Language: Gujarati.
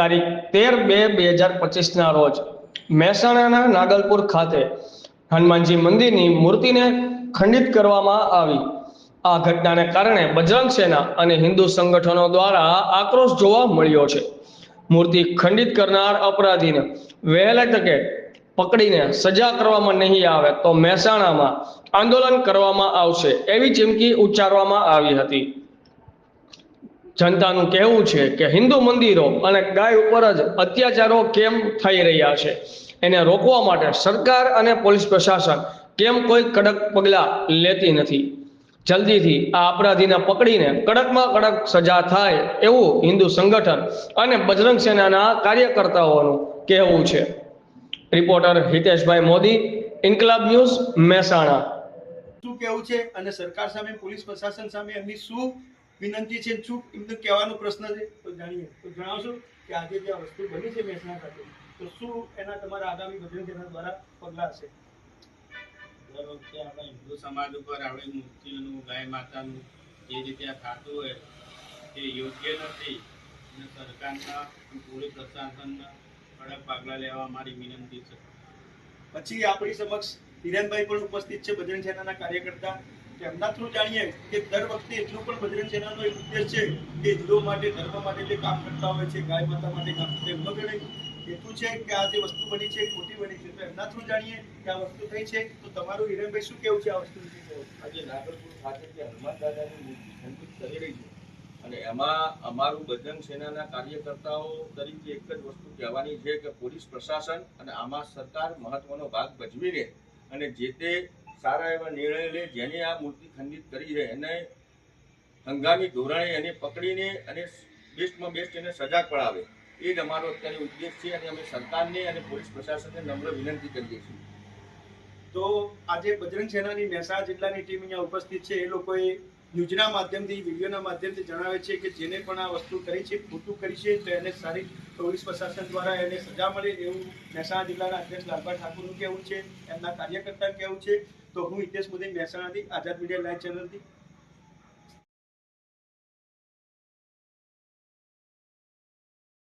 તારીખ તેર બે બે હજાર પચીસના રોજ મહેસાણાના નાગલપુર ખાતે હનુમાનજી મંદિરની મૂર્તિને ખંડિત કરવામાં આવી. આ ઘટનાને કારણે બજરંગ સેના અને હિન્દુ સંગઠનો દ્વારા આક્રોશ જોવા મળ્યો છે. મૂર્તિ ખંડિત કરનાર અપરાધીને વહેલા તકે પકડીને સજા કરવામાં નહીં આવે તો મહેસાણામાં આંદોલન કરવામાં આવશે એવી ચીમકી ઉચ્ચારવામાં આવી હતી. જનતાનું કહેવું છે કે હિન્દુ મંદિરો અને ગાય ઉપર જ અત્યાચારો કેમ થઈ રહ્યા છે? એને રોકવા માટે સરકાર અને પોલીસ પ્રશાસન કેમ કોઈ કડક પગલાં લેતી નથી? જલ્દીથી આ અપરાધીને પકડીને કડકમાં કડક સજા થાય એવું હિન્દુ સંગઠન અને બજરંગ સેનાના કાર્યકર્તાઓનું કહેવું છે. Reporter Hiteshbhai Modi, Inquilab news Mehsana. શું કહેવું છે? અને સરકાર સામે, પોલીસ પ્રશાસન સામે એમની શું વિનંતી છે શું એમને કહેવાનો પ્રશ્ન છે. તો જાણીએ તો જણાવશો કે આજે જે આ વસ્તુ બની છે મહેસાણા ખાતે તો શું એના તમારા આગામી ભજન તેના દ્વારા પગલાં હશે? દર વખતે આપણા હિન્દુ સમાજ ઉપર આપણી મૂર્તિઓનું ગાય માતાનું જે રીતે આ થતું હોય તે યોગ્ય નથી. અને સરકારના પોલીસ પ્રશાસનના કડક પગલાં લેવા મારી વિનંતી છે. પછી આપણી સમક્ષ હિરેનભાઈ પણ ઉપસ્થિત છે ભજન સેનાના કાર્યકર્તા. તો એમના થ્રુ જાણીએ કે દર વખતે એટલું પણ બજરંગ સેનાનો એક ઉદ્દેશ છે કે હિન્દુઓ માટે, ધર્મ માટે જે કામ કરતા હોય છે, ગાય માતા માટે કામ કરતા એમનો ગણે હેતુ છે કે આ જે વસ્તુ બની છે, ખોટી બની છે, તો એમના થ્રુ જાણીએ કે આ વસ્તુ થઈ છે. તો તમારું હિરેનભાઈ શું કેવું છે આ વસ્તુ વિશે? આજે નાગરપુર ખાતે જે હનુમાન દાદાની મૂર્તિ ખંડિત કરી રહી છે અને એમાં અમારું બજરંગ સેનાના કાર્યકર્તાઓ તરીકે એક જ વસ્તુ કહેવાની છે કે પોલીસ પ્રશાસન અને આમાં સરકાર મહત્વનો ભાગ ભજવીને અને જે તે સારા એવા નિર્ણય લે જેને આ મૂર્તિ ખંડિત કરી છે. એને હંગામી ધોરણે એને પકડીને અને બેસ્ટમાં બેસ્ટ એને સજા પડાવે. એ જ અમારો અત્યારે ઉદ્દેશ છે અને અમે સરકારને અને પોલીસ પ્રશાસનને નમ્ર વિનંતી કરીએ છીએ. તો આજે બજરંગ સેનાની મહેસાણા જિલ્લાની ટીમ અહીંયા ઉપસ્થિત છે. એ લોકોએ ન્યૂઝના માધ્યમથી, વિડીયોના માધ્યમથી જણાવે છે કે જેને પણ આ વસ્તુ કરી છે, ખોટું કરી છે, તો એને સારી પોલીસ પ્રશાસન દ્વારા એને સજા મળે એવું મહેસાણા જિલ્લાના અધ્યક્ષ લાલભાઈ ઠાકોરનું કહેવું છે. એમના કાર્યકર્તા કહેવું છે. તો હું હિતેશ મોદી મહેસાણાથી આઝાદ મીડિયા લાઈવ ચેનલથી